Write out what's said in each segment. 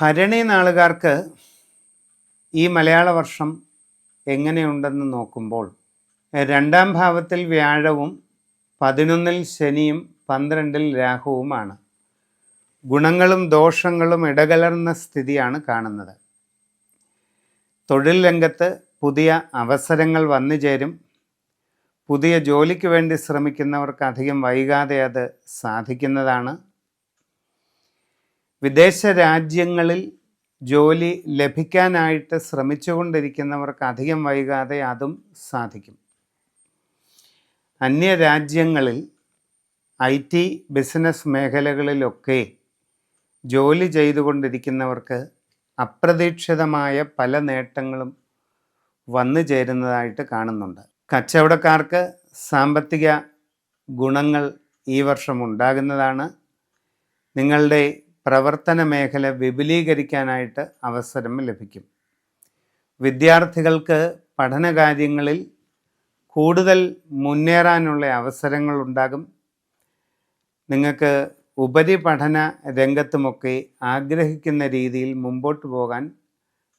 ഭരണി നാളുകാർക്ക് ഈ മലയാള വർഷം എങ്ങനെയുണ്ടെന്ന് നോക്കുമ്പോൾ രണ്ടാം ഭാവത്തിൽ വ്യാഴവും പതിനൊന്നിൽ ശനിയും പന്ത്രണ്ടിൽ രാഹുവുമാണ്. ഗുണങ്ങളും ദോഷങ്ങളും ഇടകലർന്ന സ്ഥിതിയാണ് കാണുന്നത്. തൊഴിൽ രംഗത്ത് പുതിയ അവസരങ്ങൾ വന്നു ചേരും. പുതിയ ജോലിക്ക് വേണ്ടി ശ്രമിക്കുന്നവർക്ക് അധികം വൈകാതെ അത് സാധിക്കുന്നതാണ്. വിദേശ രാജ്യങ്ങളിൽ ജോലി ലഭിക്കാനായിട്ട് ശ്രമിച്ചുകൊണ്ടിരിക്കുന്നവർക്ക് അധികം വൈകാതെ അതും സാധിക്കും. അന്യരാജ്യങ്ങളിൽ ഐ ടി ബിസിനസ് മേഖലകളിലൊക്കെ ജോലി ചെയ്തുകൊണ്ടിരിക്കുന്നവർക്ക് അപ്രതീക്ഷിതമായ പല നേട്ടങ്ങളും വന്നു ചേരുന്നതായിട്ട് കാണുന്നുണ്ട്. കച്ചവടക്കാർക്ക് സാമ്പത്തിക ഗുണങ്ങൾ ഈ വർഷം ഉണ്ടാകുന്നതാണ്. നിങ്ങളുടെ പ്രവർത്തന മേഖല വിപുലീകരിക്കാനായിട്ട് അവസരം ലഭിക്കും. വിദ്യാർത്ഥികൾക്ക് പഠനകാര്യങ്ങളിൽ കൂടുതൽ മുന്നേറാനുള്ള അവസരങ്ങൾ ഉണ്ടാകും. നിങ്ങൾക്ക് ഉപരിപഠന രംഗത്തുമൊക്കെ ആഗ്രഹിക്കുന്ന രീതിയിൽ മുമ്പോട്ട് പോകാൻ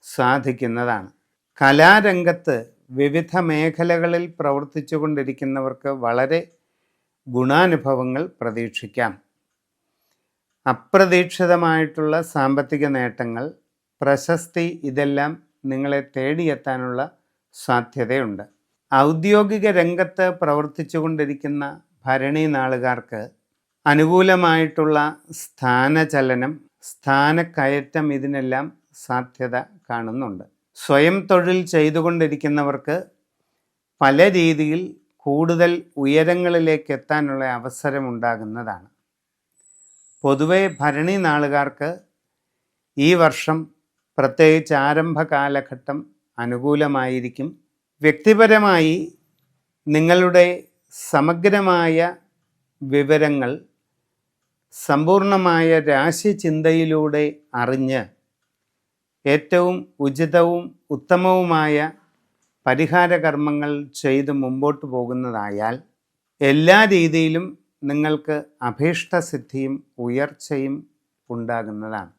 സാധിക്കുന്നതാണ്. കലാരംഗത്ത് വിവിധ മേഖലകളിൽ പ്രവർത്തിച്ചു കൊണ്ടിരിക്കുന്നവർക്ക് വളരെ ഗുണാനുഭവങ്ങൾ പ്രതീക്ഷിക്കാം. അപ്രതീക്ഷിതമായിട്ടുള്ള സാമ്പത്തിക നേട്ടങ്ങൾ പ്രശസ്തി ഇതെല്ലാം നിങ്ങളെ തേടിയെത്താനുള്ള സാധ്യതയുണ്ട്. ഔദ്യോഗിക രംഗത്ത് പ്രവർത്തിച്ചു കൊണ്ടിരിക്കുന്ന ഭരണി നാളുകാർക്ക് അനുകൂലമായിട്ടുള്ള സ്ഥാനചലനം സ്ഥാനക്കയറ്റം ഇതിനെല്ലാം സാധ്യത കാണുന്നുണ്ട്. സ്വയം തൊഴിൽ ചെയ്തുകൊണ്ടിരിക്കുന്നവർക്ക് പല രീതിയിൽ കൂടുതൽ ഉയരങ്ങളിലേക്ക് എത്താനുള്ള അവസരമുണ്ടാകുന്നതാണ്. പൊതുവെ ഭരണി നാളുകാർക്ക് ഈ വർഷം പ്രത്യേകിച്ച് ആരംഭ കാലഘട്ടം അനുകൂലമായിരിക്കും. വ്യക്തിപരമായി നിങ്ങളുടെ സമഗ്രമായ വിവരങ്ങൾ സമ്പൂർണമായ രാശിചിന്തയിലൂടെ അറിഞ്ഞ് ഏറ്റവും ഉചിതവും ഉത്തമവുമായ പരിഹാര കർമ്മങ്ങൾ ചെയ്ത് മുമ്പോട്ട് പോകുന്നതായാൽ എല്ലാ രീതിയിലും നിങ്ങൾക്ക് അഭീഷ്ടസിദ്ധിയും ഉയർച്ചയും ഉണ്ടാകുന്നതാണ്.